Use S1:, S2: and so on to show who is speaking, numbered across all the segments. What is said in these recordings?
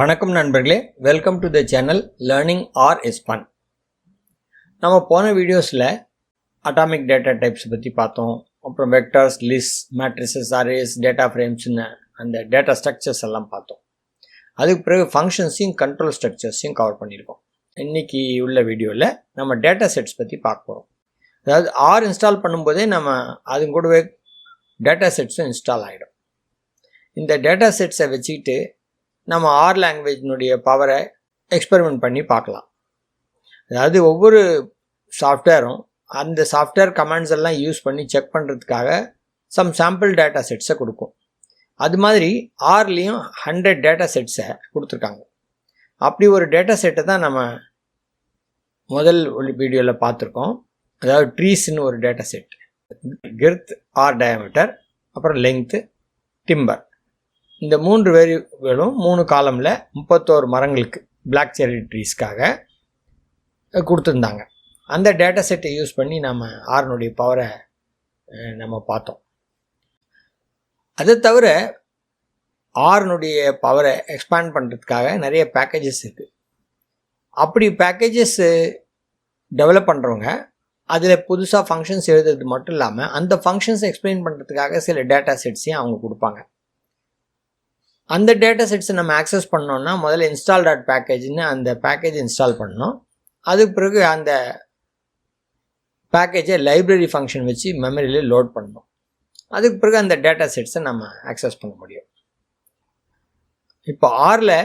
S1: வணக்கம் நண்பர்களே. Welcome to the channel learning R is fun நம்ம போன வீடியோஸில் அட்டாமிக் டேட்டா டைப்ஸ் பற்றி பார்த்தோம். அப்புறம் vectors list matrices arrays data ஃப்ரேம்ஸ்னு அந்த டேட்டா ஸ்ட்ரக்சர்ஸ் எல்லாம் பார்த்தோம். அதுக்கு பிறகு ஃபங்க்ஷன்ஸையும் கண்ட்ரோல் ஸ்ட்ரக்சர்ஸையும் கவர் பண்ணியிருக்கோம். இன்னைக்கு உள்ள வீடியோவில் நம்ம டேட்டா செட்ஸ் பற்றி பார்க்க போகிறோம் அதாவது ஆர் இன்ஸ்டால் பண்ணும்போதே நம்ம அது கூடவே டேட்டா செட்ஸும் இன்ஸ்டால் ஆகிடும் இந்த டேட்டா செட்ஸை வச்சுக்கிட்டு நம்ம ஆர் லாங்குவேஜினுடைய பவரை எக்ஸ்பெரிமெண்ட் பண்ணி பார்க்கலாம். அதாவது ஒவ்வொரு சாஃப்ட்வேரும் அந்த சாஃப்ட்வேர் கமாண்ட்ஸ் எல்லாம் யூஸ் பண்ணி செக் பண்ணுறதுக்காக சம் சாம்பிள் டேட்டா செட்ஸை கொடுக்கும். அது மாதிரி ஆர்லேயும் ஹண்ட்ரட் டேட்டா செட்ஸை கொடுத்துருக்காங்க. அப்படி ஒரு டேட்டா செட்டை தான் நம்ம முதல் வீடியோவில் பார்த்துருக்கோம். அதாவது ட்ரீஸ்னு ஒரு data set girth or diameter அப்புறம் லெங்க்த்து டிம்பர் இந்த மூன்று வேரியபிளும் மூணு காலமில் முப்பத்தோரு மரங்களுக்கு பிளாக் செரி ட்ரீஸ்க்காக கொடுத்துருந்தாங்க. அந்த டேட்டா செட்டை யூஸ் பண்ணி நம்ம ஆர்னுடைய பவரை நம்ம பார்த்தோம். அதை தவிர ஆர்னுடைய பவரை எக்ஸ்பேண்ட் பண்ணுறதுக்காக நிறைய பேக்கேஜஸ் இருக்குது அப்படி பேக்கேஜஸ் டெவலப் பண்ணுறவங்க அதில் புதுசாக ஃபங்க்ஷன்ஸ் எழுதுறது மட்டும் இல்லாமல் அந்த ஃபங்க்ஷன்ஸ் எக்ஸ்பிளைன் பண்ணுறதுக்காக சில டேட்டா செட்ஸையும் அவங்க கொடுப்பாங்க. அந்த டேட்டா செட்ஸை நம்ம ஆக்சஸ் பண்ணோன்னா முதல்ல இன்ஸ்டால் டாட் பேக்கேஜ்னு அந்த பேக்கேஜ் இன்ஸ்டால் பண்ணோம் அதுக்கு பிறகு அந்த பேக்கேஜை லைப்ரரி ஃபங்க்ஷன் வச்சு மெமரியில் லோட் பண்ணோம் அதுக்கு பிறகு அந்த டேட்டா செட்ஸை நம்ம ஆக்சஸ் பண்ண முடியும். இப்போ ஆரில்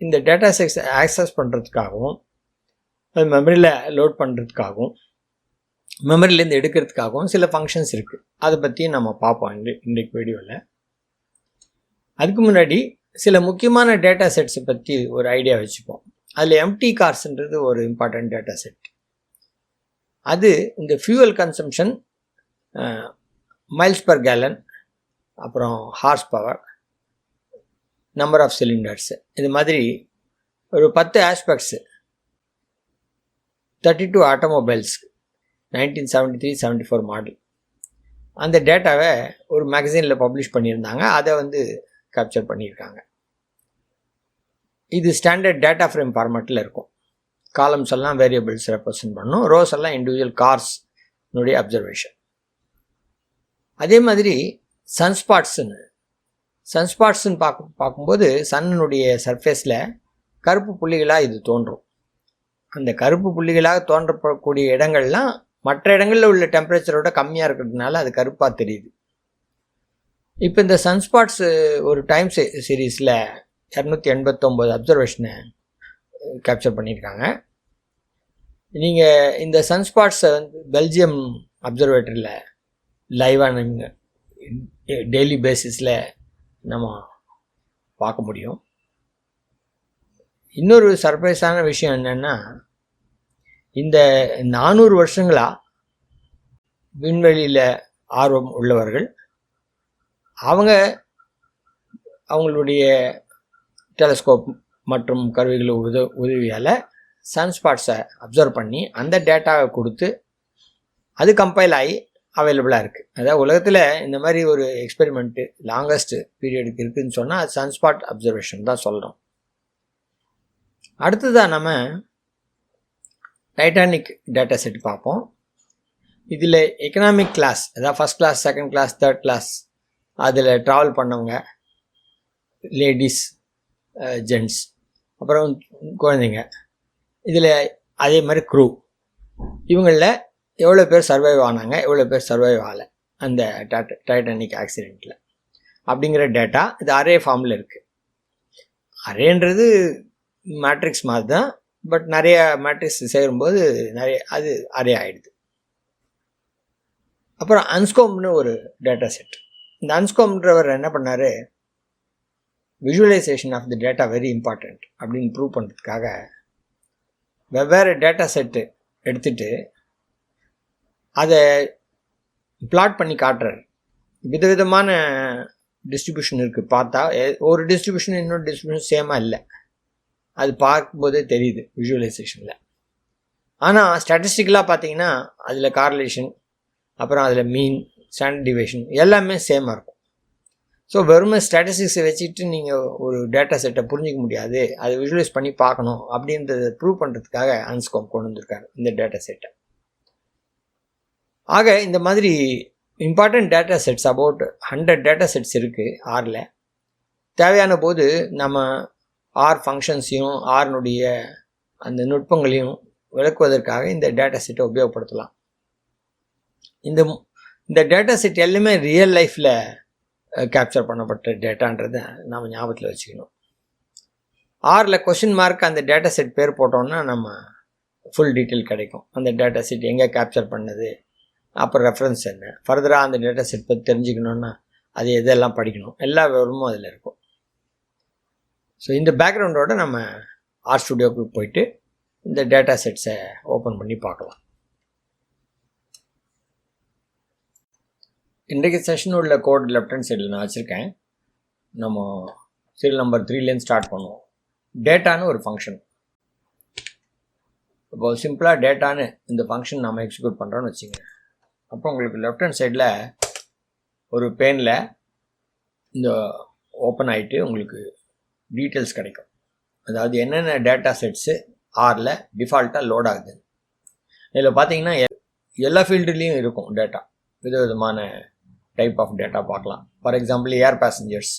S1: இந்த டேட்டா செட்ஸ் ஆக்சஸ் பண்ணுறதுக்காகவும் அது மெமரியில் லோட் பண்ணுறதுக்காகவும் மெமரிலேருந்து எடுக்கிறதுக்காகவும் சில ஃபங்க்ஷன்ஸ் இருக்குது அதை பற்றியும் நம்ம பார்ப்போம் இன்றைக்கு வீடியோவில் அதுக்கு முன்னாடி சில முக்கியமான டேட்டா செட்ஸை பற்றி ஒரு ஐடியா வச்சுப்போம். அதில் எம்டி கார்ஸ்ன்றது ஒரு இம்பார்ட்டன்ட் டேட்டா செட் அது இந்த fuel consumption miles per gallon அப்புறம் horsepower number of cylinders இது மாதிரி ஒரு பத்து aspects thirty two automobiles nineteen seventy three seventy four model அந்த டேட்டாவை ஒரு மேகசினில் பப்ளிஷ் பண்ணியிருந்தாங்க. அதை வந்து கேப்சர் பண்ணியிருக்காங்க. இது ஸ்டாண்டர்ட் டேட்டா ஃப்ரேம் ஃபார்மேட்டில் இருக்கும். காலம்ஸ் எல்லாம் வேரியபிள்ஸ் ரெப்ரசன்ட் பண்ணும். ரோஸ் எல்லாம் இண்டிவிஜுவல் கார்ஸ்னுடைய அப்சர்வேஷன் அதே மாதிரி சன்ஸ்பாட்ஸுன்னு சன்ஸ்பாட்ஸ்ன்னு பார்க்க பார்க்கும்போது சன்னுடைய சர்ஃபேஸில் கருப்பு புள்ளிகளாக இது தோன்றும். அந்த கருப்பு புள்ளிகளாக தோன்றக்கூடிய இடங்கள்லாம் மற்ற இடங்களில் உள்ள டெம்பரேச்சரோட கம்மியாக இருக்கிறதுனால அது கருப்பாக தெரியுது. இப்போ இந்த சன்ஸ்பாட்ஸ் ஒரு டைம் சீரீஸில் இரநூத்தி எண்பத்தொம்போது அப்சர்வேஷனை கேப்சர் பண்ணியிருக்காங்க. நீங்கள் இந்த சன்ஸ்பாட்ஸை வந்து பெல்ஜியம் அப்சர்வேட்டரியில் லைவாக நீங்கள் டெய்லி பேசிஸில் நம்ம பார்க்க முடியும். இன்னொரு சர்ப்ரைஸான விஷயம் என்னென்னா இந்த நானூறு வருஷங்களாக விண்வெளியில் ஆர்வம் உள்ளவர்கள் அவங்க அவங்களுடைய டெலஸ்கோப் மற்றும் கருவிகள் உத உதவியால் சன்ஸ்பாட்ஸை அப்சர்வ் பண்ணி அந்த டேட்டாவை கொடுத்து அது கம்பைல் ஆகி அவைலபிளாக இருக்குது அதாவது உலகத்தில் இந்த மாதிரி ஒரு எக்ஸ்பெரிமெண்ட்டு லாங்கஸ்ட்டு பீரியடுக்கு இருக்குதுன்னு சொன்னால் அது சன்ஸ்பாட் அப்சர்வேஷன் தான் சொல்கிறோம் அடுத்ததாக நம்ம டைட்டானிக் டேட்டா செட் பார்ப்போம். இதில் எக்கனாமிக் கிளாஸ் அதாவது first class second class third class அதில் ட்ராவல் பண்ணவங்க லேடிஸ் ஜென்ட்ஸ் அப்புறம் குழந்தைங்க. இதில் அதே மாதிரி க்ரூ இவங்களில் எவ்வளோ பேர் சர்வைவ் ஆனாங்க எவ்வளோ பேர் சர்வைவ் ஆகலை அந்த டைட்டானிக் ஆக்சிடெண்ட்டில் அப்படிங்கிற டேட்டா இது அரே ஃபார்மில் இருக்குது அரேன்றது மேட்ரிக்ஸ் மாதிரி தான் பட் நிறைய மேட்ரிக்ஸ் சேரும்போது நிறைய அது அரே ஆகிடுது அப்புறம் அன்ஸ்கோம்னு ஒரு டேட்டா செட் இந்த அன்ஸ்கோம்ன்றவர் என்ன பண்ணார்? Visualization of the data very important அப்படின்னு ப்ரூவ் பண்ணுறதுக்காக வெவ்வேறு டேட்டா செட்டு எடுத்துட்டு அதை பிளாட் பண்ணி காட்டுறாரு. விதவிதமான டிஸ்ட்ரிபியூஷன் இருக்குது பார்த்தா ஒரு டிஸ்ட்ரிபியூஷன் இன்னொரு டிஸ்ட்ரிபியூஷன் சேமாக இல்லை. அது பார்க்கும்போதே தெரியுது விஷுவலைசேஷனில் ஆனால் ஸ்டாட்டிஸ்டிக்கலாக பார்த்தீங்கன்னா அதில் கார்லேஷன் அப்புறம் அதில் மீன் ஸ்டாண்டர்ட் டிவேஷன் எல்லாமே சேமாக இருக்கும். ஸோ வெறுமை ஸ்டாட்டிஸ்டிக்ஸை வச்சுட்டு நீங்கள் ஒரு டேட்டா செட்டை புரிஞ்சிக்க முடியாது. அதை விஷுவலைஸ் பண்ணி பார்க்கணும் அப்படின்றத ப்ரூவ் பண்ணுறதுக்காக அன்ஸ்கோம் கொண்டு வந்திருக்காரு இந்த டேட்டா செட்டை ஆக இந்த மாதிரி important data sets about hundred data sets இருக்குது ஆரில் தேவையான போது நம்ம ஆர் ஃபங்க்ஷன்ஸையும் ஆர்னுடைய அந்த நுட்பங்களையும் விளக்குவதற்காக இந்த டேட்டா செட்டை உபயோகப்படுத்தலாம். இந்த இந்த டேட்டா செட் எல்லாமே ரியல் லைஃப்பில் கேப்சர் பண்ணப்பட்ட டேட்டான்றதை நாம் ஞாபகத்தில் வச்சுக்கணும். ஆறில் கொஷின் மார்க் அந்த டேட்டா செட் பேர் போட்டோம்னா நம்ம ஃபுல் டீட்டெயில் கிடைக்கும். அந்த டேட்டா செட் எங்கே கேப்சர் பண்ணது அப்புறம் ரெஃபரன்ஸ் என்ன? ஃபர்தராக அந்த டேட்டா செட் பற்றி தெரிஞ்சுக்கணுன்னா அது எதெல்லாம் படிக்கணும்? எல்லா விவரமும் அதில் இருக்கும். ஸோ இந்த பேக்ரவுண்டோட நம்ம ஆர் ஸ்டுடியோக்கு போயிட்டு இந்த டேட்டா செட்ஸை ஓப்பன் பண்ணி பார்க்கலாம். இன்றைக்கு செஷன் உள்ள கோட் லெஃப்ட் ஹேண்ட் சைடில் நான் வச்சுருக்கேன். நம்ம சீரியல் நம்பர் த்ரீலேருந்து ஸ்டார்ட் பண்ணுவோம். டேட்டான்னு ஒரு ஃபங்க்ஷன் இப்போ சிம்பிளாக டேட்டான்னு இந்த ஃபங்க்ஷன் நம்ம எக்ஸிக்யூட் பண்ணுறோன்னு வச்சுங்க. அப்போ உங்களுக்கு லெஃப்ட் ஹேண்ட் சைடில் ஒரு பேனில் இந்த ஓப்பன் ஆகிட்டு உங்களுக்கு டீட்டெயில்ஸ் கிடைக்கும். அதாவது என்னென்ன டேட்டா செட்ஸு ஆரில் டிஃபால்ட்டாக லோட் ஆகுது இதில் பார்த்தீங்கன்னா எல்லா ஃபீல்டுலேயும் இருக்கும் டேட்டா விதவிதமான டைப் ஆஃப் டேட்டா பார்க்கலாம். For example air passengers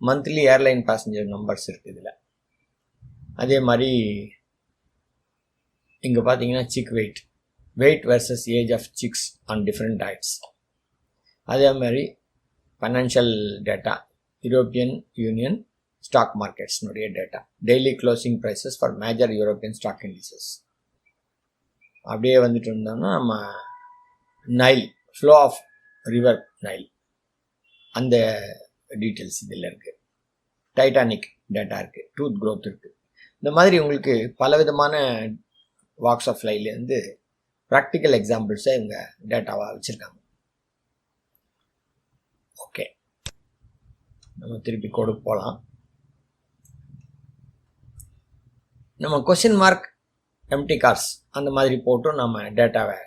S1: monthly airline passenger numbers இருக்குது இதில். அதே மாதிரி இங்கே பார்த்தீங்கன்னா chick weight weight versus age of chicks on different diets அதே மாதிரி financial data European Union stock மார்க்கெட்ஸ்னுடைய data daily closing prices for major European stock indices அப்படியே வந்துட்டு இருந்தோம்னா நம்ம Nile flow of river Nile அந்த டீட்டெயில்ஸ் இதில் இருக்குது டைட்டானிக் டேட்டா இருக்குது டூத் க்ரோத் இருக்குது இந்த மாதிரி உங்களுக்கு பலவிதமான வாக்ஸ் ஆஃப் லைஃப்லேருந்து ப்ராக்டிக்கல் எக்ஸாம்பிள்ஸை இவங்க டேட்டாவாக வச்சுருக்காங்க. ஓகே நம்ம திருப்பி கோடுக்கு போகலாம் நம்ம கொஷின் மார்க் எம்டி கார்ஸ் அந்த மாதிரி போட்டும் நம்ம டேட்டாவை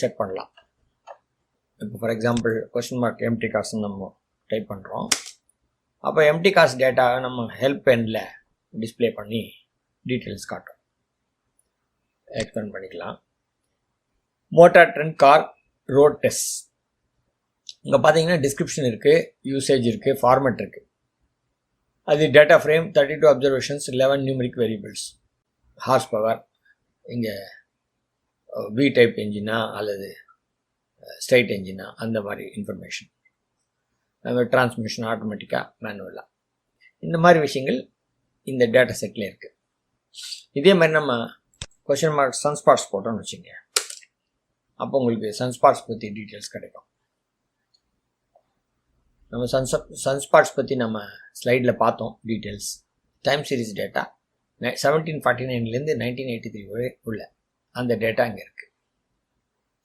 S1: செக் பண்ணலாம். இப்போ for example question mark MT காசுன்னு நம்ம டைப் பண்ணுறோம் அப்போ எம்டி காசு டேட்டாவை நம்ம ஹெல்ப் பெனில் டிஸ்ப்ளே பண்ணி டீட்டெயில்ஸ் காட்டும் எக்ஸ்பிளைன் பண்ணிக்கலாம். Motor Trend car road test இங்கே பார்த்தீங்கன்னா டிஸ்கிரிப்ஷன் இருக்குது யூசேஜ் இருக்குது ஃபார்மேட் இருக்குது அது data frame thirty two observations eleven numeric variables horsepower இங்கே வி டைப் என்ஜினா அல்லது ஸ்ட்ரைட் என்ஜினா அந்த மாதிரி இன்ஃபர்மேஷன் டிரான்ஸ்மிஷன் ஆட்டோமேட்டிக்காக மேனுவலாக இந்த மாதிரி விஷயங்கள் இந்த டேட்டா செட்டில் இருக்குது இதே மாதிரி நம்ம கொஷின் மார்க் சன்ஸ்பாட்ஸ் போட்டோம்னு வச்சுங்க. அப்போ உங்களுக்கு சன்ஸ்பாட்ஸ் பற்றி டீட்டெயில்ஸ் கிடைக்கும். நம்ம சன்ஸ் சன்ஸ்பாட்ஸ் பற்றி நம்ம ஸ்லைடில் பார்த்தோம் details time series data seventeen forty நைன்லேருந்து nineteen eighty three வரை உள்ள அந்த டேட்டா இங்கே இருக்குது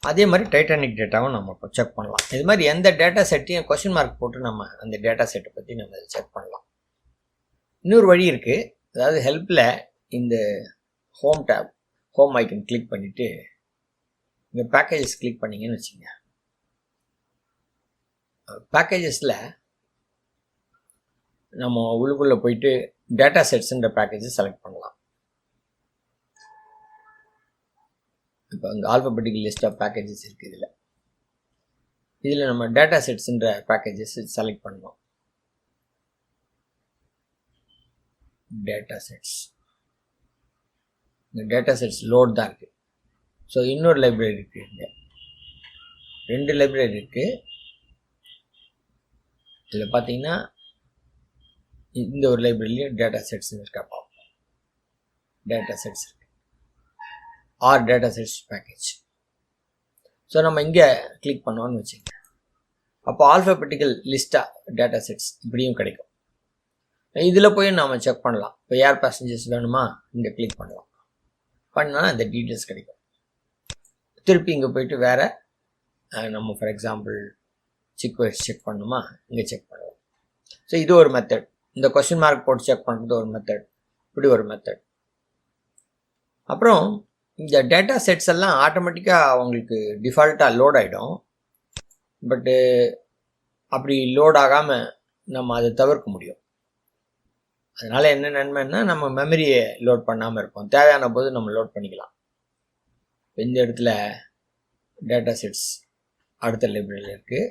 S1: அதே மாதிரி டைட்டானிக் டேட்டாவும் நம்ம இப்போ செக் பண்ணலாம். இது மாதிரி எந்த டேட்டா செட்டையும் கொஷின் மார்க் போட்டு நம்ம அந்த டேட்டா செட்டை பற்றி நம்ம செக் பண்ணலாம். இன்னொரு வழி இருக்குது அதாவது ஹெல்ப்பில் இந்த home tab home icon click பண்ணிவிட்டு இங்கே பேக்கேஜஸ் கிளிக் பண்ணீங்கன்னு வச்சுங்க. பேக்கேஜஸில் நம்ம உள்ளுக்குள்ளே போயிட்டு டேட்டா செட்ஸ்ன்ற பேக்கேஜை செலக்ட் பண்ணலாம். இப்போ அங்கே ஆல்பபெட்டிக்கல் லிஸ்ட் ஆஃப் பேக்கேஜஸ் இருக்குது இதில் இதில் நம்ம டேட்டா செட்ஸ்ன்ற பேக்கேஜஸ் செலக்ட் பண்ணோம் டேட்டா செட்ஸ் இந்த டேட்டா செட்ஸ் லோட் தான் இருக்குது ஸோ இன்னொரு லைப்ரரி இருக்குது இங்கே. ரெண்டு லைப்ரரி இருக்குது இதில் பார்த்தீங்கன்னா இந்த ஒரு லைப்ரரியிலையும் டேட்டா செட்ஸ் இருக்கா பார்ப்போம் டேட்டா செட்ஸ் இருக்கு. R data sets package so நம்ம இங்கே கிளிக் பண்ணோம்னு வச்சுங்க அப்போ ஆல்ஃபபெட்டிக்கல் லிஸ்ட்டாக டேட்டா செட்ஸ் இப்படியும் கிடைக்கும். இதில் போய் நாம் செக் பண்ணலாம். இப்போ ஏர் பேசஞ்சர்ஸ் வேணுமா? இங்கே கிளிக் பண்ணலாம். பண்ணால் அந்த டீட்டெயில்ஸ் கிடைக்கும். திருப்பி இங்கே போயிட்டு வேறு நம்ம for example chick wise check பண்ணணுமா இங்கே செக் பண்ணலாம். ஸோ இது ஒரு மெத்தட் இந்த கொஸ்டின் மார்க் போட்டு செக் பண்ணுறது ஒரு மெத்தட் இப்படி ஒரு மெத்தட் அப்புறம் இந்த டேட்டா செட்ஸ் எல்லாம் ஆட்டோமேட்டிக்காக அவங்களுக்கு டிஃபால்ட்டாக லோட் ஆகிடும் பட்டு அப்படி லோட் ஆகாமல் நம்ம அதை தவிர்க்க முடியும். அதனால் என்ன நன்மைன்னா நம்ம மெமரியை லோட் பண்ணாமல் இருப்போம். தேவையான போது நம்ம லோட் பண்ணிக்கலாம். இந்த இடத்துல டேட்டா செட்ஸ் அடுத்த லைப்ரரியில் இருக்குது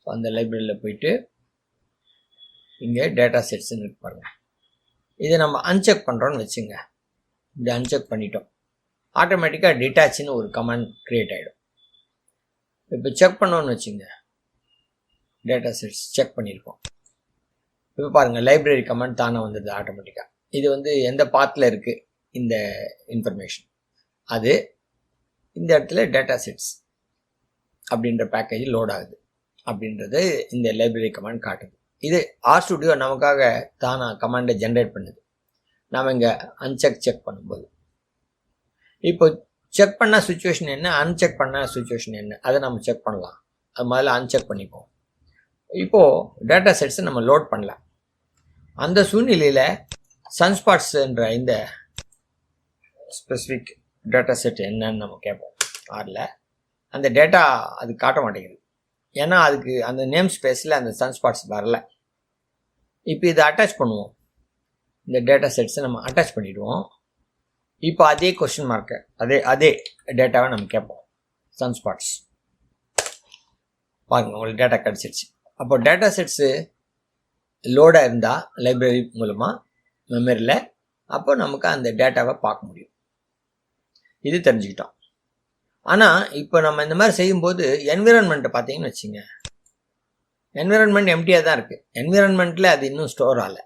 S1: ஸோ அந்த லைப்ரரியில் போயிட்டு இங்கே டேட்டா செட்ஸ்ன்னு இருக்கு இதை நம்ம அன்செக் பண்ணுறோன்னு வச்சுங்க. இப்படி அன்செக் பண்ணிட்டோம். ஆட்டோமேட்டிக்காக டிட்டாச்சின்னு ஒரு கமாண்ட் க்ரியேட் ஆகிடும் இப்போ செக் பண்ணோன்னு வச்சுங்க. டேட்டா செட்ஸ் செக் பண்ணியிருக்கோம் இப்போ பாருங்கள் லைப்ரரி கமெண்ட் தானே வந்துடுது ஆட்டோமேட்டிக்காக இது வந்து எந்த பாத்தில் இருக்குது இந்த இன்ஃபர்மேஷன் அது இந்த இடத்துல டேட்டா செட்ஸ் அப்படின்ற பேக்கேஜ் லோட் ஆகுது. அப்படின்றது இந்த லைப்ரரி கமாண்ட் காட்டுது. இது ஆர் ஸ்டுடியோ நமக்காக தானாக கமாண்டை ஜென்ரேட் பண்ணுது. நாம் இங்கே அன்செக் செக் பண்ணும்போது. இப்போ செக் பண்ண சுச்சுவேஷன் என்ன? அன்செக் பண்ண சுச்சுவேஷன் என்ன? அதை நம்ம செக் பண்ணலாம். அது முதல்ல அன்செக் பண்ணிப்போம். இப்போது டேட்டா செட்ஸை நம்ம லோட் பண்ணலாம். அந்த சூழ்நிலையில் சன்ஸ்பாட்ஸ்ன்ற இந்த ஸ்பெசிஃபிக் டேட்டா செட் என்னன்னு நம்ம கேட்போம். ஆரில் அந்த டேட்டா அது காட்ட மாட்டேங்குது. ஏன்னா அதுக்கு அந்த நேம் ஸ்பேஸில் அந்த சன்ஸ்பாட்ஸ் வரல. இப்போ இதை அட்டாச் பண்ணுவோம். இந்த டேட்டா செட்ஸை நம்ம அட்டாச் பண்ணிவிடுவோம் இப்போ அதே கொஸ்டின் மார்க்கு அதே அதே டேட்டாவை நம்ம கேட்போம். சன்ஸ்பாட்ஸ் பாருங்க உங்களுக்கு டேட்டா கிடச்சிருச்சு. அப்போ டேட்டா செட்ஸு லோடாக இருந்தால் லைப்ரரி மூலமாக மெமரியில் அப்போ நமக்கு அந்த டேட்டாவை பார்க்க முடியும். இது தெரிஞ்சுக்கிட்டோம். ஆனால் இப்போ நம்ம இந்த மாதிரி செய்யும்போது என்விரான்மெண்ட்டை பார்த்தீங்கன்னு வச்சுங்க. என்விரான்மெண்ட் எம்டியாக தான் இருக்குது என்விரான்மெண்ட்டில் அது இன்னும் ஸ்டோர் ஆகலை.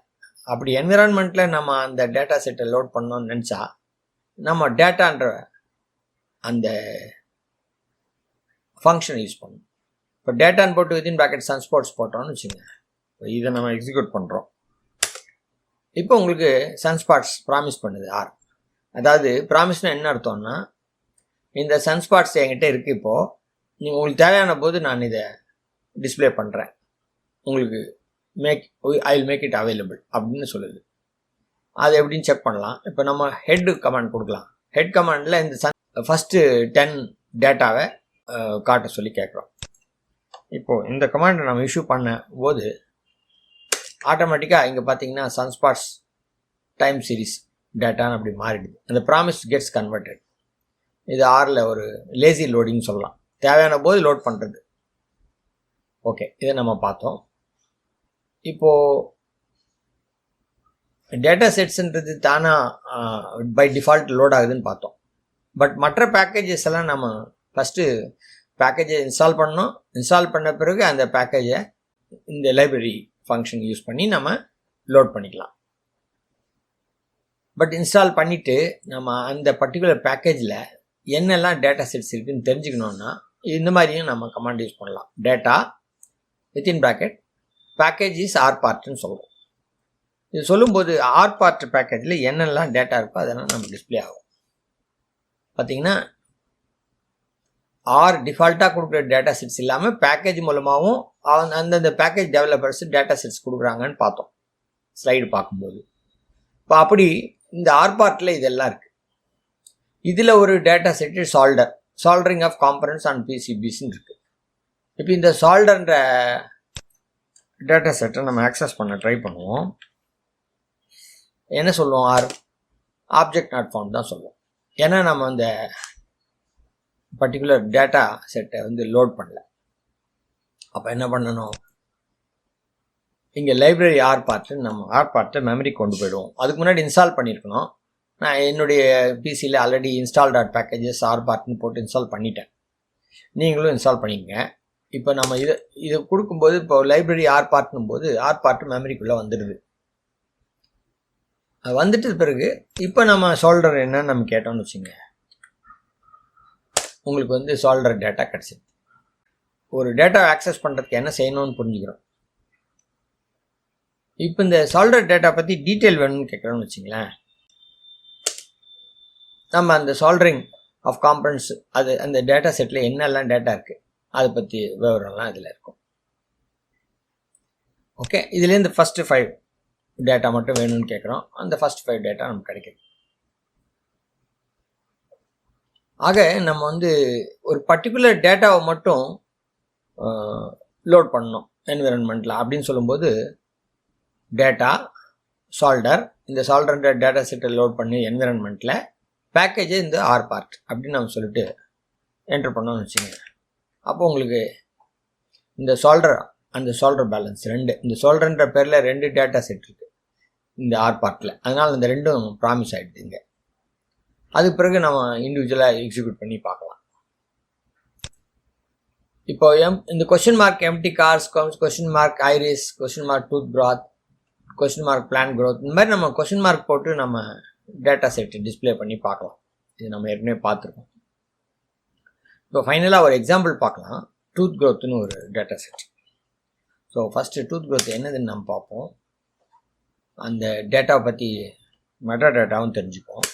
S1: அப்படி என்விரான்மெண்ட்டில் நம்ம அந்த டேட்டா செட்டை லோட் பண்ணோம்னு நினச்சா நம்ம டேட்டான்ற அந்த ஃபங்க்ஷன் யூஸ் பண்ணணும். இப்போ டேட்டான்னு போட்டு வித்தின் பேக்கெட் சன்ஸ்பாட்ஸ் போட்டோம்னு வச்சுங்க இப்போ இதை நம்ம எக்ஸிக்யூட் பண்ணுறோம் இப்போ உங்களுக்கு சன்ஸ்பாட்ஸ் ப்ராமிஸ் பண்ணுது ஆர் அதாவது ப்ராமிஸ்னால் என்ன அர்த்தம்னா இந்த சன்ஸ்பாட்ஸ் என்கிட்ட இருக்குது இப்போது நீங்கள் உங்களுக்கு தேவையான போது நான் இதை டிஸ்பிளே பண்ணுறேன் உங்களுக்கு make I will make it available அப்படின்னு சொல்லுது. அது எப்படின்னு செக் பண்ணலாம். இப்போ நம்ம ஹெட் கமாண்ட் கொடுக்கலாம். ஹெட் கமாண்டில் இந்த சன் ஃபஸ்ட்டு டென் டேட்டாவை காட்ட சொல்லி கேட்குறோம். இப்போது இந்த கமாண்டை நம்ம இஷ்யூ பண்ண போது ஆட்டோமேட்டிக்காக இங்கே பார்த்தீங்கன்னா சன்ஸ்பாட்ஸ் டைம் சீரிஸ் டேட்டான்னு அப்படி மாறிடுது. அந்த ப்ராமிஸ் கெட்ஸ் கன்வெர்டட் இது ஆறில் ஒரு லேசி லோடிங் சொல்லலாம். தேவையான போது லோட் பண்ணுறது ஓகே இதை நம்ம பார்த்தோம். இப்போது டேட்டா செட்ஸுன்றது தானாக பை டிஃபால்ட் லோட் ஆகுதுன்னு பார்த்தோம். பட் மற்ற பேக்கேஜஸ் எல்லாம் நம்ம ஃபஸ்ட்டு பேக்கேஜை இன்ஸ்டால் பண்ணோம் இன்ஸ்டால் பண்ண பிறகு அந்த பேக்கேஜை இந்த லைப்ரரி ஃபங்க்ஷன் யூஸ் பண்ணி நம்ம லோட் பண்ணிக்கலாம். பட் இன்ஸ்டால் பண்ணிவிட்டு நம்ம அந்த பர்டிகுலர் பேக்கேஜில் என்னெல்லாம் டேட்டா செட்ஸ் இருக்குதுன்னு தெரிஞ்சுக்கணுன்னா இந்த மாதிரியும் நம்ம கமாண்ட் யூஸ் பண்ணலாம். Data within bracket package is R பார்ட்னு சொல்லுவோம் இது சொல்லும்போது ஆர் பார்ட் பேக்கேஜில் என்னெல்லாம் டேட்டா இருக்கோ அதெல்லாம் நம்ம டிஸ்பிளே ஆகும். பார்த்தீங்கன்னா ஆர் டிஃபால்ட்டாக கொடுக்குற டேட்டா செட்ஸ் இல்லாமல் பேக்கேஜ் மூலமாகவும் அந்தந்த பேக்கேஜ் டெவலப்பர்ஸ் டேட்டா செட்ஸ் கொடுக்குறாங்கன்னு பார்த்தோம். ஸ்லைடு பார்க்கும்போது. இப்போ அப்படி இந்த ஆர் பார்ட்டில் இதெல்லாம் இருக்குது இதில் ஒரு data set solder soldering of components on பிசிபிஸ்ன்னு இருக்குது இப்போ இந்த சால்டர்ன்ற டேட்டா செட்டை நம்ம ஆக்சஸ் பண்ண ட்ரை பண்ணுவோம். என்ன சொல்லுவோம்? ஆர் ஆப்ஜெக்ட் நாட் ஃபார்ம் தான் சொல்லுவோம். ஏன்னா நம்ம அந்த பர்டிகுலர் டேட்டா செட்டை வந்து லோட் பண்ணல. அப்போ என்ன பண்ணணும்? இங்கே லைப்ரரி ஆர் பார்ட்டு நம்ம ஆர் பார்ட்டை மெமரி கொண்டு போயிடுவோம். அதுக்கு முன்னாடி இன்ஸ்டால் பண்ணியிருக்கணும். நான் என்னுடைய பிசியில் already install dot packages R பார்ட்னு போட்டு இன்ஸ்டால் பண்ணிட்டேன். நீங்களும் இன்ஸ்டால் பண்ணிக்கங்க. இப்போ நம்ம இதை இதை கொடுக்கும்போது இப்போ லைப்ரரி ஆர் பார்ட்னும் போது ஆர் பார்ட்டு மெமரிக்குள்ளே வந்துடுது. அது வந்துட்டு பிறகு இப்போ நம்ம சோல்டர் என்னன்னு நம்ம கேட்டோம்னு வச்சுங்க. உங்களுக்கு வந்து சோல்டர் டேட்டா கிடச்சிது ஒரு டேட்டா ஆக்சஸ் பண்ணுறதுக்கு என்ன செய்யணும்னு புரிஞ்சுக்கிறோம். இப்போ இந்த சால்டர் டேட்டா பற்றி டீட்டெயில் வேணும்னு கேட்குறோம்னு வச்சுங்களேன். நம்ம அந்த சால்டரிங் ஆஃப் காம்பனன்ஸ் அது அந்த டேட்டா செட்டில் என்னெல்லாம் டேட்டா இருக்குது அதை பற்றி விவரம்லாம் இதில் இருக்கும். ஓகே இதுலேருந்து ஃபஸ்ட்டு ஃபைவ் டேட்டா மட்டும் வேணும்னு கேட்குறோம் அந்த ஃபஸ்ட் ஃபைவ் டேட்டா நமக்கு கிடைக்கிது. ஆக நம்ம வந்து ஒரு பர்டிகுலர் டேட்டாவை மட்டும் லோட் பண்ணணும் என்விரான்மெண்ட்டில் அப்படின்னு சொல்லும்போது டேட்டா சால்டர் இந்த சால்டர்ன்ற டேட்டா செட்டை லோட் பண்ணி என்விரான்மெண்ட்டில் பேக்கேஜே இந்த ஆர் பார்ட் அப்படின்னு நம்ம சொல்லிட்டு என்டர் பண்ணோம்னு வச்சுக்கோங்க. அப்போ உங்களுக்கு இந்த சால்டர் அந்த சால்டர் பேலன்ஸ் ரெண்டு. இந்த சால்டர்ன்ற பேரில் ரெண்டு டேட்டா செட் இருக்குது இந்த ஆர் பார்ட்டில் அதனால் இந்த ரெண்டும் ப்ராமிஸ் ஆகிடுதுங்க அதுக்கு பிறகு நம்ம இண்டிவிஜுவலாக எக்ஸிக்யூட் பண்ணி பார்க்கலாம். இப்போ எம் இந்த question mark MT cars question mark iris question mark tooth growth question mark plant growth இந்த மாதிரி நம்ம கொஷின் மார்க் போட்டு நம்ம டேட்டா செட்டு டிஸ்பிளே பண்ணி பார்க்கலாம். இது நம்ம ஏற்கனவே பார்த்துருக்கோம். இப்போ ஃபைனலாக ஒரு எக்ஸாம்பிள் பார்க்கலாம். டூத் க்ரோத்துன்னு ஒரு data set so first tooth growth என்னதுன்னு நம்ம பார்ப்போம். அந்த டேட்டாவை பற்றி மெட்ரா டேட்டாவும் தெரிஞ்சுப்போம்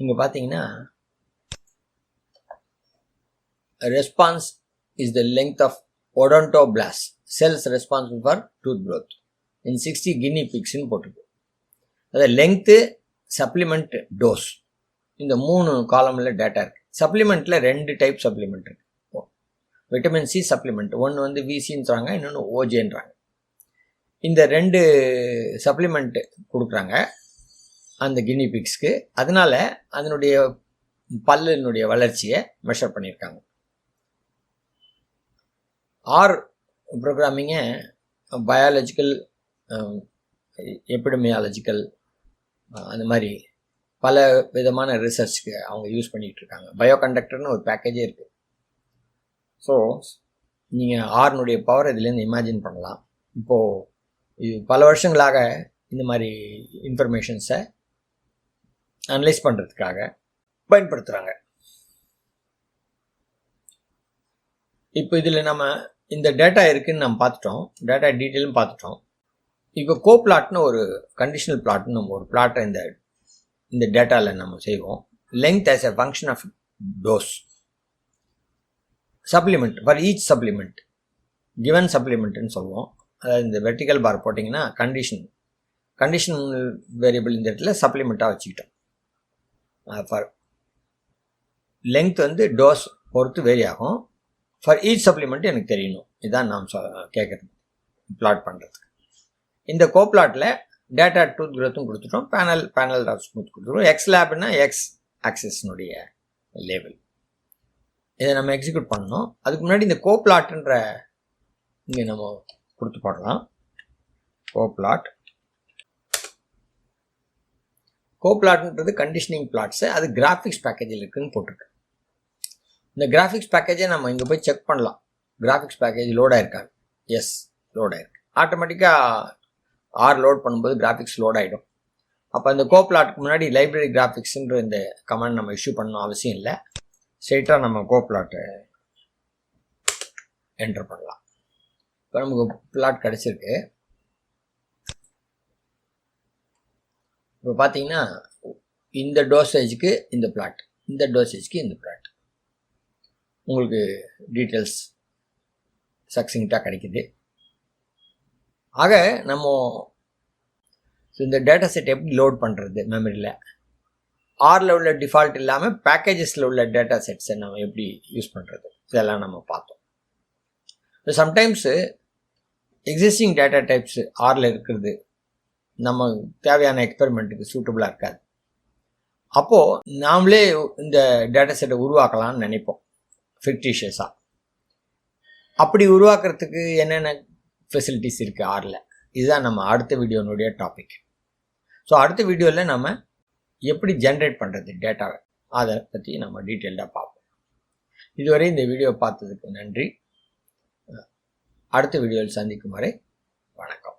S1: இங்கே பார்த்தீங்கன்னா response is the length of odontoblast cells responsible for tooth growth in sixty guinea பிக்ஸ்ன்னு போட்டிருக்கு. அதை லெங்க்த்து சப்ளிமெண்ட் டோஸ் இந்த மூணு காலமில் டேட்டா இருக்குது சப்ளிமெண்ட்டில் ரெண்டு டைப் சப்ளிமெண்ட் இருக்குது விட்டமின் சி சப்ளிமெண்ட் ஒன்று வந்து விசின்றாங்க இன்னொன்று ஓஜேன்றாங்க இந்த ரெண்டு சப்ளிமெண்ட் கொடுக்குறாங்க அந்த கின்னி பிக்ஸ்க்கு அதனால அதனுடைய பல்லினுடைய வளர்ச்சியை மெஷர் பண்ணியிருக்காங்க. ஆர் ப்ரோக்ராமிங்கை பயாலஜிக்கல் எபிடமியாலஜிக்கல் அந்த மாதிரி பல விதமான ரிசர்ச்க்கு அவங்க யூஸ் பண்ணிகிட்டு இருக்காங்க பயோ கண்டக்டர்னு ஒரு பேக்கேஜே இருக்குது ஸோ நீங்கள் ஆர்னுடைய பவர் இதுலேருந்து இமேஜின் பண்ணலாம். இப்போது இது பல வருஷங்களாக இந்த மாதிரி இன்ஃபர்மேஷன்ஸை அனலைஸ் பண்ணுறதுக்காக பயன்படுத்துகிறாங்க இப்போ இதில் நம்ம இந்த டேட்டா இருக்குதுன்னு நம்ம பார்த்துட்டோம். டேட்டா டீட்டெயிலும் பார்த்துட்டோம். இப்போ கோ பிளாட்னு ஒரு கண்டிஷனல் பிளாட்னு நம்ம ஒரு பிளாட்டை இந்த இந்த டேட்டாவில் நம்ம செய்வோம். Length as a function of dose supplement for each supplement given சப்ளிமெண்ட்னு சொல்லுவோம் அதாவது இந்த வெர்டிக்கல் பார் போட்டிங்கன்னா கண்டிஷன் கண்டிஷன் வேரியபிள் இந்த இடத்துல சப்ளிமெண்ட்டாக வச்சுக்கிட்டோம். ஃபார் லெங்க் வந்து டோஸ் பொறுத்து வேரி ஆகும். ஃபார் ஈச் சப்ளிமெண்ட் எனக்கு தெரியணும். இதுதான் நாம் சொ கேட்குறது பிளாட் பண்ணுறதுக்கு இந்த கோப்ளாட்டில் டேட்டா டூத் க்ரோத்தும் கொடுத்துட்டோம். பேனல் பேனல் டாட் ஸ்மூத் கொடுத்துருவோம். எக்ஸ் லேப்னா எக்ஸ் ஆக்சஸ்னுடைய லேபிள் இதை நம்ம எக்ஸிக்யூட் பண்ணணும். அதுக்கு முன்னாடி இந்த கோப்ளாட்ன்ற இங்கே நம்ம கொடுத்து போடலாம். கோப்ளாட் கோப்ளாட்ன்றது கண்டிஷனிங் பிளாட்ஸு அது கிராஃபிக்ஸ் பேக்கேஜில் இருக்குதுன்னு போட்டிருக்கு. இந்த கிராஃபிக்ஸ் பேக்கேஜை நம்ம இங்கே போய் செக் பண்ணலாம். கிராஃபிக்ஸ் பேக்கேஜ் லோட் ஆயிருக்காங்க எஸ் லோட் ஆயிருக்கு. ஆட்டோமேட்டிக்காக ஆர் லோட் பண்ணும்போது கிராஃபிக்ஸ் லோட் ஆகிடும் அப்போ இந்த கோப்ளாட்டுக்கு முன்னாடி லைப்ரரி கிராஃபிக்ஸுன்ற இந்த கமெண்ட் நம்ம இஷ்யூ பண்ணணும் அவசியம் இல்லை. ஸ்ட்ரெயிட்டாக நம்ம கோப்ளாட்டை என்டர் பண்ணலாம். இப்போ நமக்கு பிளாட் கிடச்சிருக்கு. இப்போ பார்த்தீங்கன்னா இந்த டோசேஜுக்கு இந்த பிளாட் இந்த டோசேஜ்க்கு இந்த பிளாட் உங்களுக்கு டீட்டெயில்ஸ் சக்ஸிங்ட்டாக கிடைக்குது. ஆக நம்ம இந்த டேட்டா செட் எப்படி லோட் பண்ணுறது மெமரியில் ஆரில் உள்ள டிஃபால்ட் இல்லாமல் பேக்கேஜஸில் உள்ள டேட்டா செட்ஸை நம்ம எப்படி யூஸ் பண்ணுறது இதெல்லாம் நம்ம பார்த்தோம். சம்டைம்ஸு எக்ஸிஸ்டிங் டேட்டா டைப்ஸ் ஆரில் இருக்கிறது நம்ம தேவையான எக்ஸ்பெரிமெண்ட்டுக்கு சூட்டபுளாக இருக்காது. அப்போது நாமளே இந்த டேட்டா செட்டை உருவாக்கலாம்னு நினைப்போம். ஃபிக்டிஷியஸாக அப்படி உருவாக்குறதுக்கு என்னென்ன ஃபெசிலிட்டிஸ் இருக்குது ஆறில். இதுதான் நம்ம அடுத்த வீடியோனுடைய டாபிக் ஸோ அடுத்த வீடியோவில் நம்ம எப்படி ஜென்ரேட் பண்ணுறது டேட்டாவை அதை பற்றி நம்ம டீட்டெயில்டாக பார்ப்போம். இதுவரை இந்த வீடியோ பார்த்ததுக்கு நன்றி. அடுத்த வீடியோவில் சந்திக்கும் வரை வணக்கம்.